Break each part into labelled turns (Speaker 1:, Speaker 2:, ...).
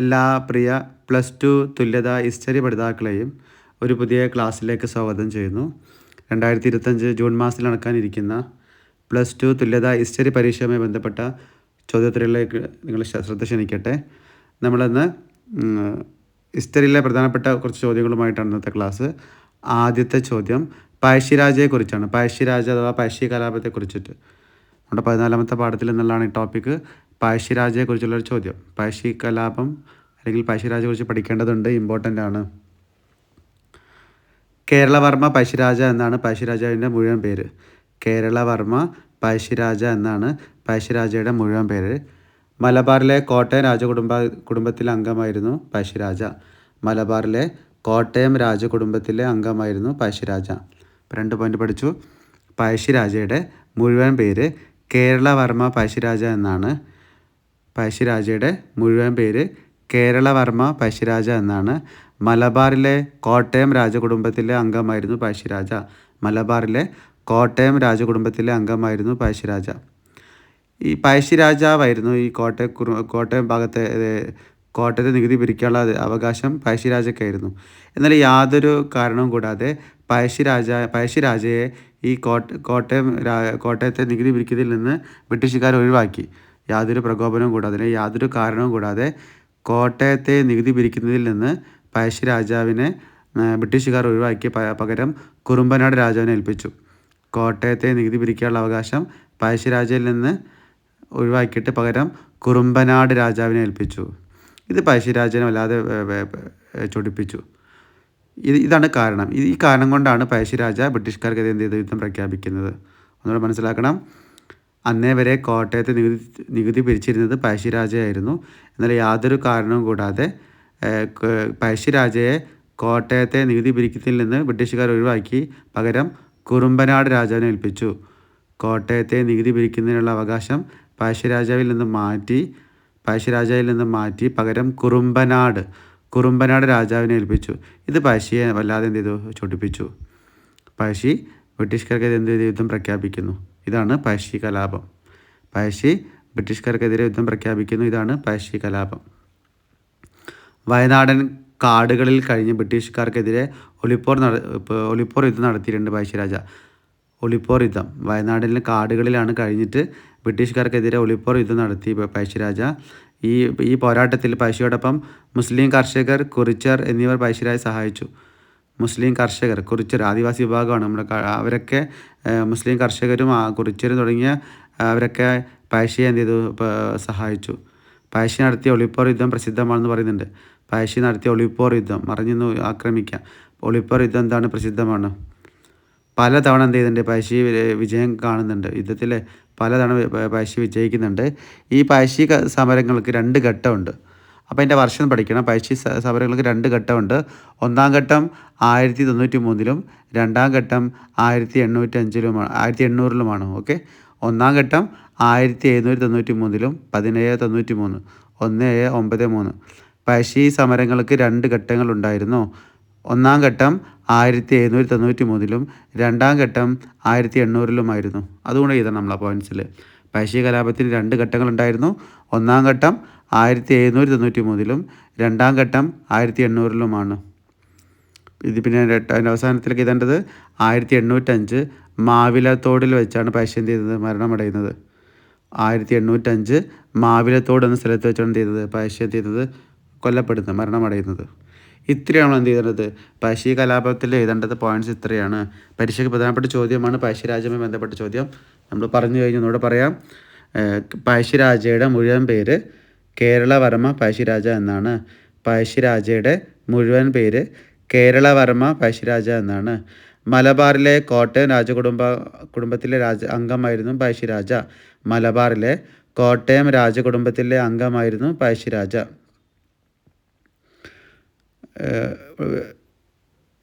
Speaker 1: എല്ലാ പ്രിയ plus two തുല്യത ഹിസ്റ്ററി പഠിതാക്കളെയും ഒരു പുതിയ ക്ലാസ്സിലേക്ക് സ്വാഗതം ചെയ്യുന്നു. രണ്ടായിരത്തി ഇരുപത്തഞ്ച് ജൂൺ മാസത്തിൽ നടക്കാനിരിക്കുന്ന പ്ലസ് ടു തുല്യത ഹിസ്റ്ററി പരീക്ഷയുമായി ബന്ധപ്പെട്ട ചോദ്യോത്തരങ്ങളിലേക്ക് നിങ്ങൾ ശ്രദ്ധ ക്ഷണിക്കട്ടെ. നമ്മളിന്ന് ഹിസ്റ്ററിയിലെ പ്രധാനപ്പെട്ട കുറച്ച് ചോദ്യങ്ങളുമായിട്ടാണ് ഇന്നത്തെ ക്ലാസ്. ആദ്യത്തെ ചോദ്യം പഴശ്ശിരാജയെക്കുറിച്ചാണ്. പഴശ്ശിരാജ അഥവാ പഴശ്ശി കലാപത്തെക്കുറിച്ചിട്ട് നമ്മുടെ പതിനാലാമത്തെ പാഠത്തിൽ നിന്നുള്ളതാണ് ഈ ടോപ്പിക്ക്. പഴശ്ശിരാജയെക്കുറിച്ചുള്ള ഒരു ചോദ്യം. പഴശ്ശി കലാപം അല്ലെങ്കിൽ പഴശ്ശിരാജയെക്കുറിച്ച് പഠിക്കേണ്ടതുണ്ട് ഇമ്പോർട്ടന്റ് ആണ്. കേരളവർമ്മ പഴശ്ശിരാജ എന്നാണ് പഴശ്ശിരാജാവിന്റെ മുഴുവൻ പേര്. കേരളവർമ്മ പഴശ്ശിരാജ എന്നാണ് പഴശ്ശിരാജയുടെ മുഴുവൻ പേര്. മലബാറിലെ കോട്ടയം രാജകുടുംബ കുടുംബത്തിലെ അംഗമായിരുന്നു പഴശ്ശിരാജ. മലബാറിലെ കോട്ടയം രാജകുടുംബത്തിലെ അംഗമായിരുന്നു പഴശ്ശിരാജ. രണ്ട് പോയിന്റ് പഠിച്ചു. പഴശ്ശിരാജയുടെ മുഴുവൻ പേര് കേരളവർമ്മ പഴശ്ശിരാജ എന്നാണ്. പഴശ്ശിരാജയുടെ മുഴുവൻ പേര് കേരളവർമ്മ പഴശ്ശിരാജ എന്നാണ്. മലബാറിലെ കോട്ടയം രാജകുടുംബത്തിലെ അംഗമായിരുന്നു പഴശ്ശിരാജ മലബാറിലെ കോട്ടയം രാജകുടുംബത്തിലെ അംഗമായിരുന്നു പഴശ്ശിരാജ ഈ പഴശ്ശിരാജാവായിരുന്നു ഈ കോട്ടയം കോട്ടയം ഭാഗത്തെ കോട്ടയത്തെ നികുതി പിരിക്കാനുള്ള അവകാശം പഴശ്ശിരാജയ്ക്കായിരുന്നു എന്നാൽ യാതൊരു കാരണവും കൂടാതെ പഴശ്ശിരാജ പഴശ്ശിരാജയെ ഈ കോട്ട കോട്ടയം കോട്ടയത്തെ നികുതി പിരിക്കുന്നതിൽ നിന്ന് ബ്രിട്ടീഷുകാർ ഒഴിവാക്കി. യാതൊരു പ്രകോപനവും കൂടാതെ യാതൊരു കാരണവും കൂടാതെ കോട്ടയത്തെ നികുതി പിരിക്കുന്നതിൽ നിന്ന് പഴശ്ശിരാജാവിനെ രാജാവിനെ ബ്രിട്ടീഷുകാർ ഒഴിവാക്കി പകരം കുറുമ്പനാട് രാജാവിനെ ഏൽപ്പിച്ചു. കോട്ടയത്തെ നികുതി പിരിക്കാനുള്ള അവകാശം പഴശ്ശിരാജയിൽ നിന്ന് ഒഴിവാക്കിയിട്ട് പകരം കുറുമ്പനാട് രാജാവിനെ ഏൽപ്പിച്ചു. ഇത് പഴശ്ശിരാജനെ വല്ലാതെ ചൊടിപ്പിച്ചു. ഇത് ഇതാണ് കാരണം. ഈ കാരണം കൊണ്ടാണ് പഴശ്ശിരാജ ബ്രിട്ടീഷുകാർക്കെതിരെ എന്ത് ചെയ്ത് യുദ്ധം പ്രഖ്യാപിക്കുന്നത്? ഒന്നുകൂടെ മനസ്സിലാക്കണം. അന്നേ വരെ കോട്ടയത്ത് നികുതി നികുതി പിരിച്ചിരുന്നത് പഴശ്ശിരാജയായിരുന്നു. എന്നാൽ യാതൊരു കാരണവും കൂടാതെ പഴശ്ശിരാജയെ കോട്ടയത്തെ നികുതി പിരിക്കത്തിൽ നിന്ന് ബ്രിട്ടീഷുകാർ ഒഴിവാക്കി പകരം കുറുമ്പനാട് രാജാവിനെ ഏൽപ്പിച്ചു. കോട്ടയത്തെ നികുതി പിരിക്കുന്നതിനുള്ള അവകാശം പഴശ്ശിരാജാവിൽ നിന്ന് മാറ്റി പഴശ്ശിരാജാവിൽ നിന്ന് മാറ്റി പകരം കുറുമ്പനാട് കുറുമ്പനാട് രാജാവിനെ ഏൽപ്പിച്ചു. ഇത് പഴശ്ശിയെ വല്ലാതെ എന്ത് ചെയ്തു? ചൊടിപ്പിച്ചു. പഴശ്ശി ബ്രിട്ടീഷുകാർക്കെതിരെ എന്ത് യുദ്ധം പ്രഖ്യാപിക്കുന്നു. ഇതാണ് പഴശ്ശി കലാപം പഴശ്ശി ബ്രിട്ടീഷുകാർക്കെതിരെ യുദ്ധം പ്രഖ്യാപിക്കുന്നു. ഇതാണ് പഴശ്ശി കലാപം വയനാടൻ കാടുകളിൽ കഴിഞ്ഞ് ബ്രിട്ടീഷുകാർക്കെതിരെ ഒളിപ്പോർ നട ഒലിപ്പോർ യുദ്ധം നടത്തിയിട്ടുണ്ട് പഴശ്ശിരാജ ഒളിപ്പോർ യുദ്ധം. വയനാടിലെ കാടുകളിലാണ് കഴിഞ്ഞിട്ട് ബ്രിട്ടീഷുകാർക്കെതിരെ ഒളിപ്പോർ യുദ്ധം നടത്തി പഴശ്ശിരാജ ഈ ഈ പോരാട്ടത്തിൽ പഴശ്ശിയോടൊപ്പം മുസ്ലിം കർഷകർ കുറിച്ചർ എന്നിവർ പഴശ്ശിരാജ സഹായിച്ചു. മുസ്ലിം കർഷകർ കുറിച്ചർ ആദിവാസി വിഭാഗമാണ്. നമ്മുടെ അവരൊക്കെ മുസ്ലിം കർഷകരും ആ കുറിച്ചരും തുടങ്ങിയ അവരൊക്കെ പഴശ്ശിയെ എന്ത് ചെയ്തു? സഹായിച്ചു. പഴശ്ശി നടത്തിയ ഒളിപ്പോർ യുദ്ധം പ്രസിദ്ധമാണെന്ന് പറയുന്നുണ്ട്. പഴശ്ശി നടത്തിയ ഒളിപ്പോർ യുദ്ധം മറിഞ്ഞു ആക്രമിക്കാം. ഒളിപ്പോർ യുദ്ധം എന്താണ് പ്രസിദ്ധമാണ്? പലതവണ എന്ത് ചെയ്യുന്നുണ്ട് പഴശ്ശി വിജയം കാണുന്നുണ്ട്. യുദ്ധത്തിലെ പല തവണ പഴശ്ശി വിജയിക്കുന്നുണ്ട്. ഈ പഴശ്ശി സമരങ്ങൾക്ക് രണ്ട് ഘട്ടമുണ്ട്. അപ്പോൾ അതിന്റെ വർഷം പഠിക്കണം. പഴശ്ശി സമരങ്ങൾക്ക് രണ്ട് ഘട്ടമുണ്ട്. ഒന്നാം ഘട്ടം ആയിരത്തി തൊണ്ണൂറ്റി മൂന്നിലും രണ്ടാം ഘട്ടം ആയിരത്തി എണ്ണൂറ്റി അഞ്ചിലുമാണ് ആയിരത്തി എണ്ണൂറിലുമാണ്. ഓക്കെ? ഒന്നാം ഘട്ടം ആയിരത്തി എഴുന്നൂറ്റി തൊണ്ണൂറ്റി മൂന്നിലും പതിനേഴ് തൊണ്ണൂറ്റി മൂന്ന് ഒന്ന് ഏഴ് ഒമ്പത് മൂന്ന്. പഴശ്ശി സമരങ്ങൾക്ക് രണ്ട് ഘട്ടങ്ങളുണ്ടായിരുന്നു ഒന്നാം ഘട്ടം ആയിരത്തി എഴുന്നൂറ്റി തൊണ്ണൂറ്റി മൂന്നിലും രണ്ടാം ഘട്ടം ആയിരത്തി എണ്ണൂറിലുമായിരുന്നു. അതുകൊണ്ട് എഴുതണം നമ്മൾ ആ പോയിന്റ്സിൽ പഴശ്ശി കലാപത്തിന് രണ്ട് ഘട്ടങ്ങളുണ്ടായിരുന്നു ഒന്നാം ഘട്ടം ആയിരത്തി എഴുന്നൂറ്റി തൊണ്ണൂറ്റി മൂന്നിലും രണ്ടാം ഘട്ടം ആയിരത്തി എണ്ണൂറിലുമാണ് ഇത് പിന്നെ അതിന്റെ അവസാനത്തിലേക്ക് എഴുതേണ്ടത് ആയിരത്തി എണ്ണൂറ്റഞ്ച് മാവിലത്തോടിൽ വെച്ചാണ് എന്ത് ചെയ്തത്? മരണമടയുന്നത് ആയിരത്തി എണ്ണൂറ്റഞ്ച് മാവിലത്തോട് എന്ന സ്ഥലത്ത് വെച്ചാണ് ചെയ്തത്? എന്ത് ചെയ്തത്? കൊല്ലപ്പെടുന്നത് മരണമടയുന്നത് ഇത്രയാണ് എന്ത് ചെയ്തത് പശി കലാപത്തിൽ എഴുതേണ്ടത് പോയിന്റ്സ് ഇത്രയാണ്. പരീക്ഷയ്ക്ക് പ്രധാനപ്പെട്ട ചോദ്യമാണ് പഴശ്ശിരാജയുമായി ബന്ധപ്പെട്ട ചോദ്യം. നമ്മൾ പറഞ്ഞു കഴിഞ്ഞു ഒന്നുകൂടെ പറയാം. ഏഹ് പഴശ്ശിരാജയുടെ മുഴുവൻ പേര് കേരളവർമ്മ പഴശ്ശിരാജ എന്നാണ്. പഴശ്ശിരാജയുടെ മുഴുവൻ പേര് കേരളവർമ്മ പഴശ്ശിരാജ എന്നാണ്. മലബാറിലെ കോട്ടയം രാജകുടുംബ കുടുംബത്തിലെ രാജ അംഗമായിരുന്നു പഴശ്ശിരാജ. മലബാറിലെ കോട്ടയം രാജകുടുംബത്തിലെ അംഗമായിരുന്നു പഴശ്ശിരാജ.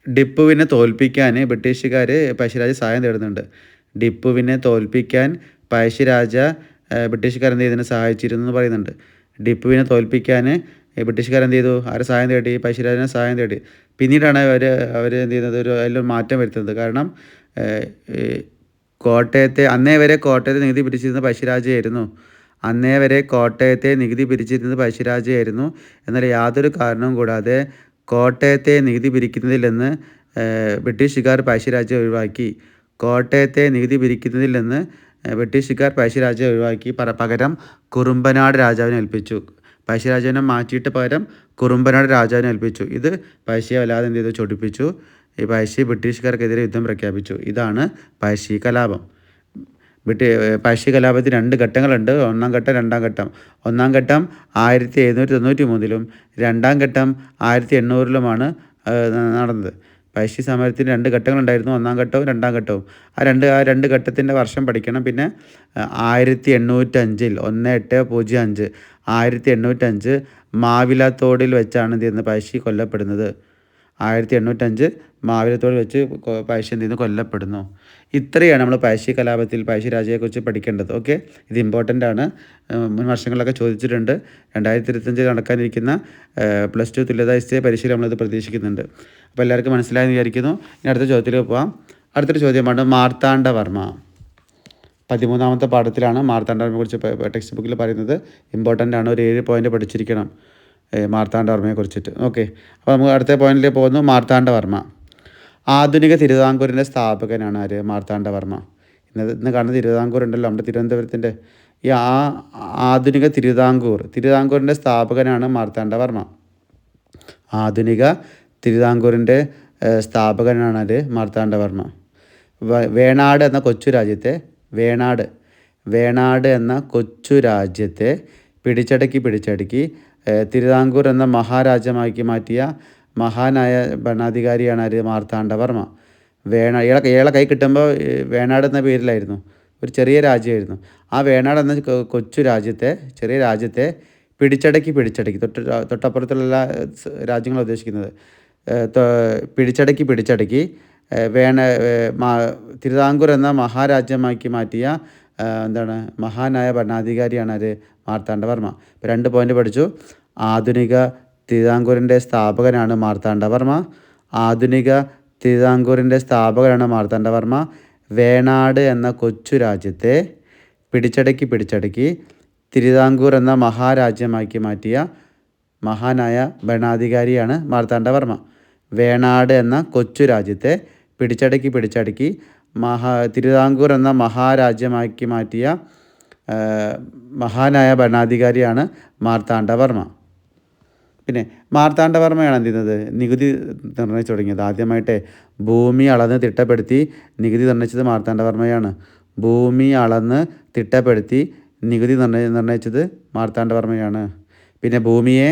Speaker 1: ഡിപ്പുവിനെ തോൽപ്പിക്കാൻ ബ്രിട്ടീഷുകാർ പഴശ്ശിരാജ സഹായം തേടുന്നുണ്ട്. ടിപ്പുവിനെ തോൽപ്പിക്കാൻ പഴശ്ശിരാജ ബ്രിട്ടീഷുകാരെന്ത് ഇതിനെ സഹായിച്ചിരുന്നു എന്ന് പറയുന്നുണ്ട്. ടിപ്പുവിനെ തോൽപ്പിക്കാൻ ബ്രിട്ടീഷുകാർ എന്ത് ചെയ്തു? ആരെ സഹായം തേടി പഴശ്ശിരാജനെ സഹായം തേടി. പിന്നീടാണ് അവർ അവർ എന്ത് ചെയ്യുന്നത്? ഒരു അതിലൊരു മാറ്റം വരുത്തുന്നത്. കാരണം കോട്ടയത്തെ അന്നേ വരെ കോട്ടയത്തെ നികുതി പിരിച്ചിരുന്ന പഴശ്ശിരാജയായിരുന്നു അന്നേ വരെ കോട്ടയത്തെ നികുതി പിരിച്ചിരുന്നത് പഴശ്ശിരാജയായിരുന്നു എന്നാൽ യാതൊരു കാരണവും കൂടാതെ കോട്ടയത്തെ നികുതി പിരിക്കുന്നതിൽ നിന്ന് ബ്രിട്ടീഷുകാർ പഴശ്ശിരാജ ഒഴിവാക്കി. കോട്ടയത്തെ നികുതി പിരിക്കുന്നതിൽ നിന്ന് ബ്രിട്ടീഷുകാർ പഴശ്ശിരാജയെ ഒഴിവാക്കി പകരം കുറുമ്പനാട് രാജാവിനെ ഏൽപ്പിച്ചു. പഴശ്ശിരാജാവിനെ മാറ്റിയിട്ട് പകരം കുറുമ്പനാട് രാജാവിനെ ഏൽപ്പിച്ചു. ഇത് പഴശ്ശിയെ വല്ലാതെ എന്ത് ചെയ്തു? ചൊടിപ്പിച്ചു. ഈ പഴശ്ശി ബ്രിട്ടീഷുകാർക്കെതിരെ യുദ്ധം പ്രഖ്യാപിച്ചു. ഇതാണ് പഴശ്ശി കലാപം. ബ്രിട്ടീ പഴശ്ശി കലാപത്തിൽ രണ്ട് ഘട്ടങ്ങളുണ്ട്. ഒന്നാം ഘട്ടം രണ്ടാം ഘട്ടം. ഒന്നാം ഘട്ടം ആയിരത്തി എഴുന്നൂറ്റി തൊണ്ണൂറ്റി മൂന്നിലും രണ്ടാം ഘട്ടം ആയിരത്തി എണ്ണൂറിലുമാണ് നടന്നത്. പഴശ്ശി സമരത്തിന് രണ്ട് ഘട്ടങ്ങളുണ്ടായിരുന്നു. ഒന്നാം ഘട്ടവും രണ്ടാം ഘട്ടവും. ആ രണ്ട് ആ രണ്ട് ഘട്ടത്തിന്റെ വർഷം പഠിക്കണം. പിന്നെ ആയിരത്തി എണ്ണൂറ്റഞ്ചിൽ ഒന്ന് എട്ട് പൂജ്യം അഞ്ച്. ആയിരത്തി എണ്ണൂറ്റഞ്ച് മാവിലത്തോടിൽ വെച്ചാണ് എന്ത് ചെയ്യുന്നത്? പഴശ്ശി കൊല്ലപ്പെടുന്നത്. ആയിരത്തി എണ്ണൂറ്റഞ്ച് മാവിലത്തോട് വെച്ച് പഴശ്ശിയിൽ ചെയ്യുന്നു? കൊല്ലപ്പെടുന്നു. ഇത്രയാണ് നമ്മൾ പഴശ്ശി കലാപത്തിൽ പഴശ്ശി രാജയെക്കുറിച്ച് പഠിക്കേണ്ടത്. ഓക്കെ? ഇത് ഇമ്പോർട്ടന്റ് ആണ്. മുൻ വർഷങ്ങളിലൊക്കെ ചോദിച്ചിട്ടുണ്ട്. രണ്ടായിരത്തി ഇരുപത്തഞ്ചിൽ നടക്കാനിരിക്കുന്ന പ്ലസ് ടു തുല്യതാ എസ് പരീക്ഷയിൽ നമ്മളത് പ്രതീക്ഷിക്കുന്നുണ്ട്. അപ്പോൾ എല്ലാവർക്കും മനസ്സിലായെന്ന് വിചാരിക്കുന്നു. ഇനി അടുത്ത ചോദ്യത്തിലേക്ക് പോവാം. അടുത്തൊരു ചോദ്യമാണ് മാർത്താണ്ഡവർമ്മ. പതിമൂന്നാമത്തെ പാഠത്തിലാണ് മാർത്താണ്ഡവർമ്മയെക്കുറിച്ച് ടെക്സ്റ്റ് ബുക്കിൽ പറയുന്നത്. ഇമ്പോർട്ടന്റ് ആണ്. ഒരു ഏഴ് പോയിന്റ് പഠിച്ചിരിക്കണം. മാർത്താണ്ഡവർമ്മയെ കുറിച്ചിട്ട്. ഓക്കെ. അപ്പോൾ നമുക്ക് അടുത്ത പോയിന്റിൽ പോകുന്നു. മാർത്താണ്ഡവർമ്മ ആധുനിക തിരുവിതാംകൂറിന്റെ സ്ഥാപകനാണ് ആര്? മാർത്താണ്ഡവർമ്മ ഇന്ന് ഇന്ന് കാണുന്ന തിരുവിതാംകൂർ ഉണ്ടല്ലോ. നമ്മുടെ തിരുവനന്തപുരത്തിന്റെ ഈ ആ ആധുനിക തിരുവിതാംകൂർ തിരുവിതാംകൂറിന്റെ സ്ഥാപകനാണ് മാർത്താണ്ഡവർമ്മ ആധുനിക തിരുവിതാംകൂറിന്റെ സ്ഥാപകനാണ് അത് മാർത്താണ്ഡവർമ്മ വേണാട് എന്ന കൊച്ചു രാജ്യത്തെ വേണാട്. വേണാട് എന്ന കൊച്ചു രാജ്യത്തെ പിടിച്ചടക്കി പിടിച്ചടക്കി തിരുവിതാംകൂർ എന്ന മഹാരാജ്യമാക്കി മാറ്റിയ മഹാനായ ഭരണാധികാരിയാണ് ആര്? മാർത്താണ്ഡവർമ്മ വേണ ഇയാളെ ഇയാളെ കൈ കിട്ടുമ്പോൾ വേണാട് എന്ന പേരിലായിരുന്നു. ഒരു ചെറിയ രാജ്യമായിരുന്നു. ആ വേണാട് എന്ന കൊച്ചു രാജ്യത്തെ ചെറിയ രാജ്യത്തെ പിടിച്ചടക്കി പിടിച്ചടക്കി. തൊട്ട് തൊട്ടപ്പുറത്തുള്ള എല്ലാ രാജ്യങ്ങളും ഉദ്ദേശിക്കുന്നത്. പിടിച്ചടക്കി പിടിച്ചടക്കി വേണ തിരുവിതാംകൂർ എന്ന മഹാരാജ്യമാക്കി മാറ്റിയ എന്താണ് മഹാനായ ഭരണാധികാരിയാണ് ആര് മാർത്താണ്ഡവർമ്മ ഇപ്പോൾ രണ്ട് പോയിന്റ് പഠിച്ചു. ആധുനിക തിരുവിതാംകൂറിന്റെ സ്ഥാപകനാണ് മാർത്താണ്ഡവർമ്മ ആധുനിക തിരുവിതാംകൂറിന്റെ സ്ഥാപകനാണ് മാർത്താണ്ഡവർമ്മ വേണാട് എന്ന കൊച്ചു രാജ്യത്തെ പിടിച്ചടക്കി പിടിച്ചടക്കി തിരുവിതാംകൂർ എന്ന മഹാരാജ്യമാക്കി മാറ്റിയ മഹാനായ ഭരണാധികാരിയാണ് മാർത്താണ്ഡവർമ്മ വേണാട് എന്ന കൊച്ചു രാജ്യത്തെ പിടിച്ചടക്കി പിടിച്ചടക്കി മഹാ തിരുവിതാംകൂർ എന്ന മഹാരാജ്യമാക്കി മാറ്റിയ മഹാനായ ഭരണാധികാരിയാണ് മാർത്താണ്ഡവർമ്മ. പിന്നെ മാർത്താണ്ഡവർമ്മയാണ് എന്ത് ചെയ്യുന്നത്? നികുതി നിർണയിച്ചു തുടങ്ങിയത്. ആദ്യമായിട്ട് ഭൂമി അളന്ന് തിട്ടപ്പെടുത്തി നികുതി നിർണയിച്ചത് മാർത്താണ്ഡവർമ്മയാണ്. ഭൂമി അളന്ന് തിട്ടപ്പെടുത്തി നികുതി നിർണയ നിർണയിച്ചത് മാർത്താണ്ഡവർമ്മയാണ്. പിന്നെ ഭൂമിയെ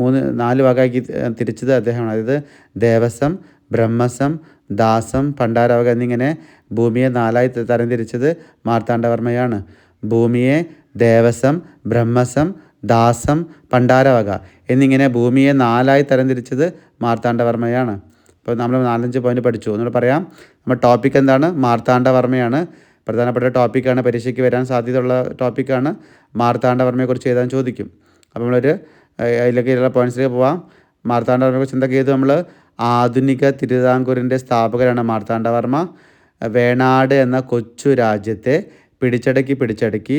Speaker 1: മൂന്ന് നാല് ഭാഗമാക്കി തിരിച്ചത് അദ്ദേഹമാണ്. അതായത് ദേവസ്വം ബ്രഹ്മസം ദാസം പണ്ടാരവക എന്നിങ്ങനെ ഭൂമിയെ നാലായി തരംതിരിച്ചത് മാർത്താണ്ഡവർമ്മയാണ്. ഭൂമിയെ ദേവസം ബ്രഹ്മസം ദാസം പണ്ടാരവക എന്നിങ്ങനെ ഭൂമിയെ നാലായി തരംതിരിച്ചത് മാർത്താണ്ഡവർമ്മയാണ്. അപ്പോൾ നമ്മൾ നാലഞ്ച് പോയിന്റ് പഠിച്ചു. എന്നോട് പറയാം. നമ്മുടെ ടോപ്പിക് എന്താണ്? മാർത്താണ്ഡവർമ്മയാണ്. പ്രധാനപ്പെട്ട ടോപ്പിക്കാണ് പരീക്ഷയ്ക്ക് വരാൻ സാധ്യതയുള്ള ടോപ്പിക്കാണ് മാർത്താണ്ഡവർമ്മയെക്കുറിച്ച് എഴുതാൻ ചോദിക്കും. അപ്പോൾ നമ്മളൊരു അതിലേക്ക് പോയിന്റ്സിലേക്ക് പോവാം. മാർത്താണ്ഡവർമ്മയെക്കുറിച്ച് എന്തൊക്കെ ചെയ്തു നമ്മൾ ആധുനിക തിരുവിതാംകൂറിന്റെ സ്ഥാപകരാണ് മാർത്താണ്ഡവർമ്മ വേണാട് എന്ന കൊച്ചു രാജ്യത്തെ പിടിച്ചടക്കി പിടിച്ചടക്കി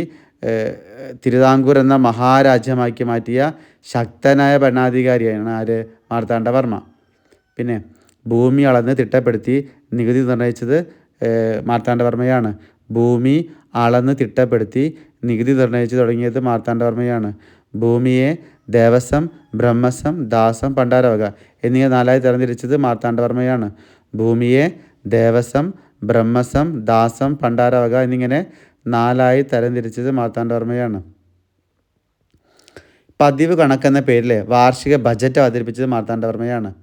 Speaker 1: തിരുവിതാംകൂർ എന്ന മഹാരാജ്യമാക്കി മാറ്റിയ ശക്തനായ ഭരണാധികാരിയാണ് ആര്? മാർത്താണ്ഡവർമ്മ പിന്നെ ഭൂമി അളന്ന് തിട്ടപ്പെടുത്തി നികുതി നിർണയിച്ചത് മാർത്താണ്ഡവർമ്മയാണ് ഭൂമി അളന്ന് തിട്ടപ്പെടുത്തി നികുതി നിർണയിച്ച് തുടങ്ങിയത് മാർത്താണ്ഡവർമ്മയാണ് ഭൂമിയെ ദേവസ്വം ബ്രഹ്മസം ദാസം പണ്ടാരവക എന്നിവ നാലായി തരംതിരിച്ചത് മാർത്താണ്ഡവർമ്മയാണ്. ഭൂമിയെ ദേവസം ബ്രഹ്മസം ദാസം പണ്ടാരവക എന്നിങ്ങനെ നാലായി തരംതിരിച്ചത് മാർത്താണ്ഡവർമ്മയാണ്. പതിവ് കണക്ക് എന്ന പേരിൽ വാർഷിക ബജറ്റ് അവതരിപ്പിച്ചത് മാർത്താണ്ഡവർമ്മയാണ്.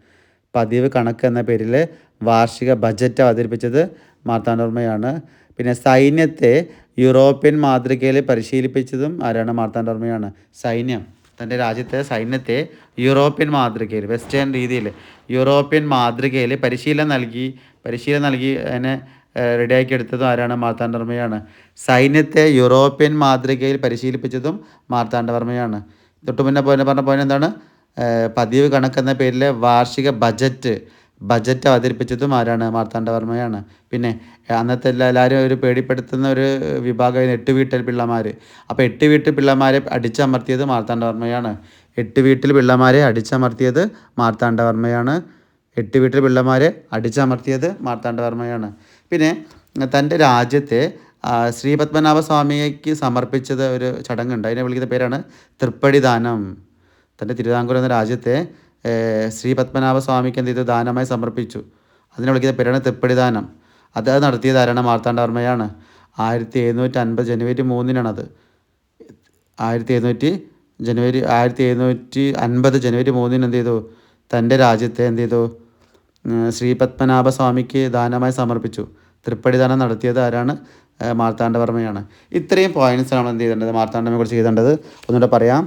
Speaker 1: പതിവ് കണക്ക് എന്ന പേരിൽ വാർഷിക ബജറ്റ് അവതരിപ്പിച്ചത് മാർത്താണ്ഡവർമ്മയാണ്. പിന്നെ സൈന്യത്തെ യൂറോപ്യൻ മാതൃകയിൽ പരിശീലിപ്പിച്ചതും ആരാണ്? മാർത്താണ്ഡവർമ്മയാണ്. സൈന്യം. തന്റെ രാജ്യത്തെ സൈന്യത്തെ യൂറോപ്യൻ മാതൃകയിൽ വെസ്റ്റേൺ രീതിയിൽ യൂറോപ്യൻ മാതൃകയിൽ പരിശീലനം നൽകി പരിശീലനം നൽകി അതിനെ റെഡിയാക്കി എടുത്തതും ആരാണ്? മാർത്താണ്ഡവർമ്മയാണ് സൈന്യത്തെ യൂറോപ്യൻ മാതൃകയിൽ പരിശീലിപ്പിച്ചതും മാർത്താണ്ഡവർമ്മയാണ് തൊട്ടുമുന്നേ പോയിന്റ് പറഞ്ഞ പോയിന്റ് എന്താണ്? പതിവ് കണക്കെന്ന പേരിലെ വാർഷിക ബജറ്റ് ബജറ്റ് അവതരിപ്പിച്ചതും ആരാണ്? മാർത്താണ്ഡവർമ്മയാണ് പിന്നെ അന്നത്തെ എല്ലാ- എല്ലാവരും ഒരു പേടിപ്പെടുത്തുന്ന ഒരു വിഭാഗം എട്ട് വീട്ടിൽ പിള്ളമാർ അപ്പോൾ എട്ട് വീട്ടിൽ പിള്ളമാരെ അടിച്ചമർത്തിയത് മാർത്താണ്ഡവർമ്മയാണ് എട്ട് വീട്ടിൽ പിള്ളമാരെ അടിച്ചമർത്തിയത് മാർത്താണ്ഡവർമ്മയാണ് എട്ട് വീട്ടിൽ പിള്ളമാരെ അടിച്ചമർത്തിയത് മാർത്താണ്ഡവർമ്മയാണ് പിന്നെ തന്റെ രാജ്യത്തെ ശ്രീ പത്മനാഭ സ്വാമിക്ക് സമർപ്പിച്ചത് ഒരു ചടങ്ങുണ്ട് അതിനെ വിളിക്കുന്ന പേരാണ് തൃപ്പടിദാനം. തന്റെ തിരുവിതാംകൂർ എന്ന രാജ്യത്തെ ശ്രീ പത്മനാഭ സ്വാമിക്ക് എന്ത് ചെയ്തു? ദാനമായി സമർപ്പിച്ചു. അതിനെ വിളിക്കുന്ന പേരാണ് തൃപ്പടിദാനം. അത് നടത്തിയത് ആരാണ് മാർത്താണ്ഡവർമ്മയാണ്. ആയിരത്തി എഴുന്നൂറ്റി അൻപത് ജനുവരി മൂന്നിനാണത്. ആയിരത്തി എഴുന്നൂറ്റി ജനുവരി ആയിരത്തി എഴുന്നൂറ്റി അൻപത് ജനുവരി മൂന്നിന് എന്ത് ചെയ്തു? തന്റെ രാജ്യത്തെ എന്ത് ചെയ്തു? ശ്രീ പത്മനാഭ സ്വാമിക്ക് ദാനമായി സമർപ്പിച്ചു. തൃപ്പടി ദാനം നടത്തിയത് ആരാണ്? മാർത്താണ്ഡവർമ്മയാണ്. ഇത്രയും പോയിന്റ്സ് നമ്മൾ എന്ത് ചെയ്തിട്ടുണ്ട് മാർത്താണ്ഡവർമ്മയെ കുറിച്ച് ചെയ്തിട്ടുണ്ടത് ഒന്നുകൂടെ പറയാം.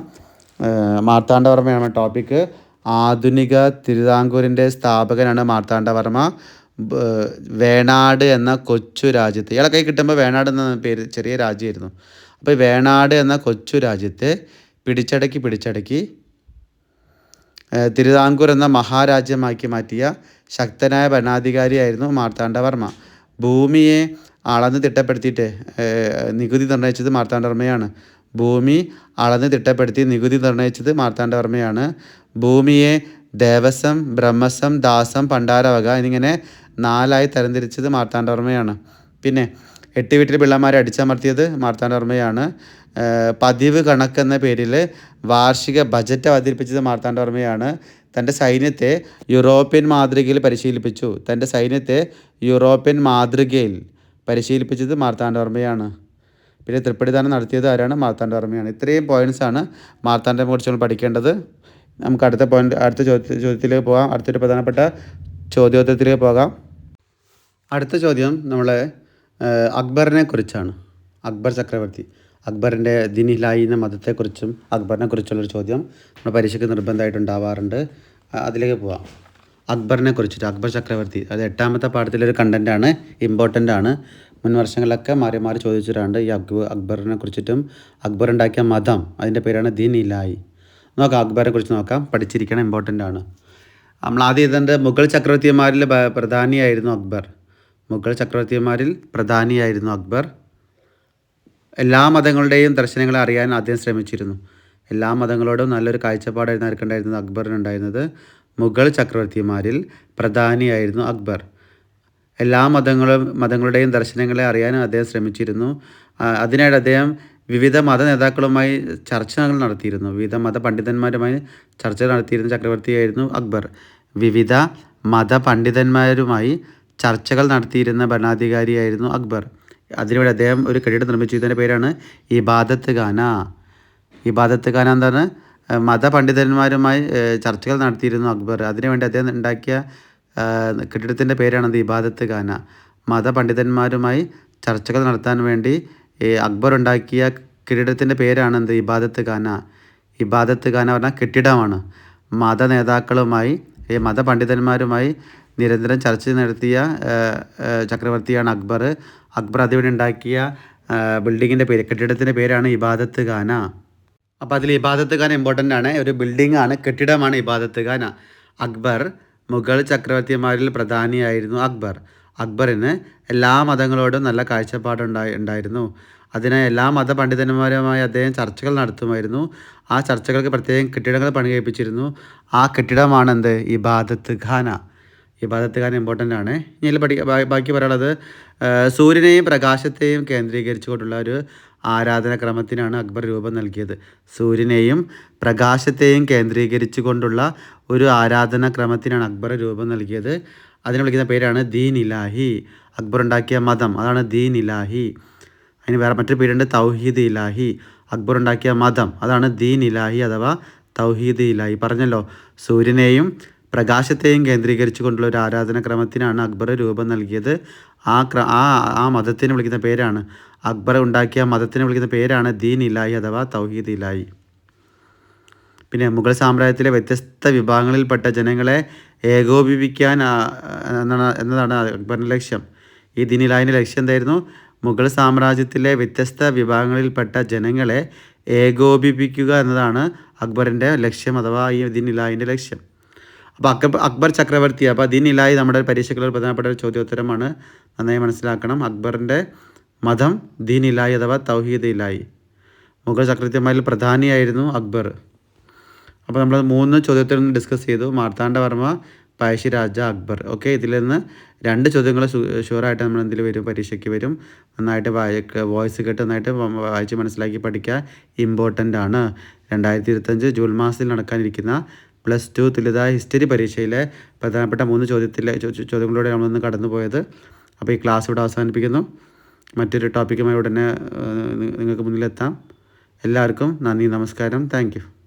Speaker 1: മാർത്താണ്ഡവർമ്മയാണ് ടോപ്പിക്ക് ആധുനിക തിരുവിതാംകൂറിന്റെ സ്ഥാപകനാണ് മാർത്താണ്ഡവർമ്മ വേണാട് എന്ന കൊച്ചു രാജ്യത്തെ. ഇയാളെ കൈ കിട്ടുമ്പോൾ വേണാട് എന്ന പേര് ചെറിയ രാജ്യമായിരുന്നു. അപ്പോൾ വേണാട് എന്ന കൊച്ചു രാജ്യത്തെ പിടിച്ചടക്കി പിടിച്ചടക്കി തിരുവിതാംകൂർ എന്ന മഹാരാജ്യമാക്കി മാറ്റിയ ശക്തനായ ഭരണാധികാരിയായിരുന്നു മാർത്താണ്ഡവർമ്മ ഭൂമിയെ അളന്ന് തിട്ടപ്പെടുത്തിയിട്ട് നികുതി നിർണയിച്ചത് മാർത്താണ്ഡവർമ്മയാണ് ഭൂമി അളന്ന് തിട്ടപ്പെടുത്തി നികുതി നിർണയിച്ചത് മാർത്താണ്ഡവർമ്മയാണ് ഭൂമിയെ ദേവസ്വം ബ്രഹ്മസം ദാസം പണ്ടാരവക എന്നിങ്ങനെ നാലായി തരംതിരിച്ചത് മാർത്താണ്ഡവർമ്മയാണ്. പിന്നെ എട്ട് വീട്ടിൽ പിള്ളമാരെ അടിച്ചമർത്തിയത് മാർത്താണ്ഡവർമ്മയാണ്. പതിവ് കണക്കെന്ന പേരിൽ വാർഷിക ബജറ്റ് അവതരിപ്പിച്ചത് മാർത്താണ്ഡവർമ്മയാണ്. തന്റെ സൈന്യത്തെ യൂറോപ്യൻ മാതൃകയിൽ പരിശീലിപ്പിച്ചു. തന്റെ സൈന്യത്തെ യൂറോപ്യൻ മാതൃകയിൽ പരിശീലിപ്പിച്ചത് മാർത്താണ്ഡവർമ്മയാണ്. പിന്നെ തൃപ്പടിദാനം നടത്തിയത് ആരാണ്? മാർത്താണ്ഡവർമ്മയാണ്. ഇത്രയും പോയിന്റ്സ് മാർത്താണ്ഡവർമ്മയെ കുറിച്ച് നമ്മൾ പഠിക്കേണ്ടത്. നമുക്ക് അടുത്ത പോയിന്റ് അടുത്ത ചോദ്യ ചോദ്യത്തിലേക്ക് പോകാം. അടുത്തൊരു പ്രധാനപ്പെട്ട ചോദ്യോത്തരത്തിലേക്ക് പോകാം. അടുത്ത ചോദ്യം നമ്മളെ അക്ബറിനെ കുറിച്ചാണ്. അക്ബർ ചക്രവർത്തി. അക്ബറിന്റെ ദിനിലായി എന്ന മതത്തെക്കുറിച്ചും അക്ബറിനെ കുറിച്ചുള്ളൊരു ചോദ്യം നമ്മുടെ പരീക്ഷയ്ക്ക് നിർബന്ധമായിട്ട് ഉണ്ടാവാറുണ്ട് അതിലേക്ക് പോവാം അക്ബറിനെ കുറിച്ചിട്ട് അക്ബർ ചക്രവർത്തി. അത് എട്ടാമത്തെ പാഠത്തിലൊരു കണ്ടന്റാണ് ഇമ്പോർട്ടന്റ് ആണ്. മുൻ വർഷങ്ങളിലൊക്കെ മാറി മാറി ചോദിച്ചിട്ടുണ്ട് ഈ അക്ബർ അക്ബറിനെ കുറിച്ചിട്ടും. അക്ബർ ഉണ്ടാക്കിയ മതം അതിന്റെ പേരാണ് ദിൻ ഇലായി നോക്കാം അക്ബറെ കുറിച്ച് നോക്കാം. പഠിച്ചിരിക്കണം ഇമ്പോർട്ടന്റ് ആണ്. നമ്മൾ ആദ്യം ഇതിന്റെ മുഗൾ ചക്രവർത്തിമാരിൽ പ്രധാനിയായിരുന്നു അക്ബർ. മുഗൾ ചക്രവർത്തിമാരിൽ പ്രധാനിയായിരുന്നു അക്ബർ. എല്ലാ മതങ്ങളുടെയും ദർശനങ്ങളെ അറിയാൻ ആദ്യം ശ്രമിച്ചിരുന്നു. എല്ലാ മതങ്ങളോടും നല്ലൊരു കാഴ്ചപ്പാടായിരുന്നു ആർക്കുണ്ടായിരുന്നത് അക്ബറിനുണ്ടായിരുന്നത്. മുഗൾ ചക്രവർത്തിമാരിൽ പ്രധാനിയായിരുന്നു അക്ബർ. എല്ലാ മതങ്ങളും മതങ്ങളുടെയും ദർശനങ്ങളെ അറിയാനും അദ്ദേഹം ശ്രമിച്ചിരുന്നു. അതിനായിട്ട് അദ്ദേഹം വിവിധ മത നേതാക്കളുമായി ചർച്ചകൾ നടത്തിയിരുന്നു. വിവിധ മത പണ്ഡിതന്മാരുമായി ചർച്ച നടത്തിയിരുന്ന ചക്രവർത്തിയായിരുന്നു അക്ബർ. വിവിധ മത പണ്ഡിതന്മാരുമായി ചർച്ചകൾ നടത്തിയിരുന്ന ഭരണാധികാരിയായിരുന്നു അക്ബർ. അതിനുവേണ്ടി അദ്ദേഹം ഒരു കെട്ടിടം നിർമ്മിച്ചതിന്റെ പേരാണ് ഇബാദത്ത് ഖാന ഇബാദത്ത് ഖാന എന്താണ് മത മതപണ്ഡിതന്മാരുമായി ചർച്ചകൾ നടത്തിയിരുന്നു അക്ബർ. അതിനുവേണ്ടി അദ്ദേഹം ഉണ്ടാക്കിയ കെട്ടിടത്തിന്റെ പേരാണ് ഇബാദത്ത് ഖാന മതപണ്ഡിതന്മാരുമായി ചർച്ചകൾ നടത്താൻ വേണ്ടി ഈ അക്ബർ ഉണ്ടാക്കിയ കെട്ടിടത്തിന്റെ പേരാണ് എന്ത്? ഇബാദത്ത് ഖാന. ഇബാദത്ത് ഖാന പറഞ്ഞാൽ കെട്ടിടമാണ്. മത നേതാക്കളുമായി ഈ മതപണ്ഡിതന്മാരുമായി നിരന്തരം ചർച്ച നടത്തിയ ചക്രവർത്തിയാണ് അക്ബർ. അക്ബർ അതിവിടെ ഉണ്ടാക്കിയ ബിൽഡിങ്ങിന്റെ പേര് കെട്ടിടത്തിന്റെ പേരാണ് ഇബാദത്ത് ഖാന. അപ്പോൾ അതിൽ ഇബാദത്ത് ഖാന ഇമ്പോർട്ടന്റ് ആണ്. ഒരു ബിൽഡിംഗ് ആണ് കെട്ടിടമാണ് ഇബാദത്ത് ഖാന. അക്ബർ മുഗൾ ചക്രവർത്തിമാരിൽ പ്രധാനിയായിരുന്നു അക്ബർ. അക്ബറിന് എല്ലാ മതങ്ങളോടും നല്ല കാഴ്ചപ്പാടുണ്ടായി ഉണ്ടായിരുന്നു. അതിനായി എല്ലാ മത പണ്ഡിതന്മാരുമായി അദ്ദേഹം ചർച്ചകൾ നടത്തുമായിരുന്നു. ആ ചർച്ചകൾക്ക് പ്രത്യേകം കെട്ടിടങ്ങൾ പണി കഴിപ്പിച്ചിരുന്നു ആ കെട്ടിടമാണ് എന്ത് ഇബാദത്ത് ഖാന. ഇബാദത്ത് ഖാന ഇമ്പോർട്ടന്റ് ആണ്. ഇനി ഇതിൽ പഠി ബാക്കി പറയാനുള്ളത് സൂര്യനെയും പ്രകാശത്തെയും കേന്ദ്രീകരിച്ചുകൊണ്ടുള്ള ഒരു ആരാധനാക്രമത്തിനാണ് അക്ബർ രൂപം നൽകിയത്. സൂര്യനെയും പ്രകാശത്തെയും കേന്ദ്രീകരിച്ചു കൊണ്ടുള്ള ഒരു ആരാധനാക്രമത്തിനാണ് അക്ബർ രൂപം നൽകിയത്. അതിനെ വിളിക്കുന്ന പേരാണ് ദീൻ ഇലാഹി അക്ബർ ഉണ്ടാക്കിയ മതം അതാണ് ദീൻ ഇലാഹി അതിന് വേറെ മറ്റൊരു പേരുണ്ട് തൗഹീദ് ഇലാഹി. അക്ബർ ഉണ്ടാക്കിയ മതം അതാണ് ദീൻ ഇലാഹി അഥവാ തൗഹീദ് ഇലാഹി. പറഞ്ഞല്ലോ സൂര്യനെയും പ്രകാശത്തെയും കേന്ദ്രീകരിച്ചു കൊണ്ടുള്ള ഒരു ആരാധനാക്രമത്തിനാണ് അക്ബർ രൂപം നൽകിയത്. ആ ക്ര ആ ആ മതത്തിന് വിളിക്കുന്ന പേരാണ് അക്ബർ ഉണ്ടാക്കിയ മതത്തിനെ വിളിക്കുന്ന പേരാണ് ദീൻ ഇലായി അഥവാ തൗഹീദ് ഇലായി പിന്നെ മുഗൾ സാമ്രാജ്യത്തിലെ വ്യത്യസ്ത വിഭാഗങ്ങളിൽപ്പെട്ട ജനങ്ങളെ ഏകോപിപ്പിക്കാൻ എന്നാണ് എന്നതാണ് അക്ബറിന്റെ ലക്ഷ്യം. ഈ ദീൻ ദിനിലായിന്റെ ലക്ഷ്യം എന്തായിരുന്നു? മുഗൾ സാമ്രാജ്യത്തിലെ വ്യത്യസ്ത വിഭാഗങ്ങളിൽപ്പെട്ട ജനങ്ങളെ ഏകോപിപ്പിക്കുക എന്നതാണ് അക്ബറിന്റെ ലക്ഷ്യം അഥവാ ഈ ദീൻ ദിനിലായിന്റെ ലക്ഷ്യം. അപ്പോൾ അക്ബർ അക്ബർ ചക്രവർത്തി അപ്പോൾ ദീൻ ഇലായി നമ്മുടെ പരീക്ഷകളിൽ പ്രധാനപ്പെട്ട ഒരു ചോദ്യോത്തരമാണ്. നന്നായി മനസ്സിലാക്കണം. അക്ബറിന്റെ മതം ദീൻ അഥവാ തൗഹീദ് ഇലായി മുഗൾ ചക്രവർത്തിമാരിൽ പ്രധാനിയായിരുന്നു അക്ബർ. അപ്പോൾ നമ്മൾ മൂന്ന് ചോദ്യത്തിൽ നിന്ന് ഡിസ്കസ് ചെയ്തു. മാർത്താണ്ഡവർമ്മ പഴശ്ശിരാജ അക്ബർ. ഓക്കെ ഇതിൽ നിന്ന് രണ്ട് ചോദ്യങ്ങൾ ഷുവറായിട്ട് നമ്മൾ എന്തിൽ വരും? പരീക്ഷയ്ക്ക് വരും. നന്നായിട്ട് വായക്ക് വോയിസ് കേട്ട് നന്നായിട്ട് വായിച്ച് മനസ്സിലാക്കി പഠിക്കുക ഇമ്പോർട്ടന്റ് ആണ്. രണ്ടായിരത്തി ഇരുപത്തഞ്ച് ജൂൺ മാസത്തിൽ നടക്കാനിരിക്കുന്ന പ്ലസ് ടു തുലിത ഹിസ്റ്ററി പരീക്ഷയിലെ പ്രധാനപ്പെട്ട മൂന്ന് ചോദ്യത്തിലെ ചോദ്യങ്ങളിലൂടെ നമ്മളൊന്ന് കടന്നു പോയത് അപ്പോൾ ഈ ക്ലാസ് ഇവിടെ അവസാനിപ്പിക്കുന്നു. മറ്റൊരു ടോപ്പിക്കുമായി ഉടനെ നിങ്ങൾക്ക് മുന്നിലെത്താം. എല്ലാവർക്കും നന്ദി നമസ്കാരം. താങ്ക്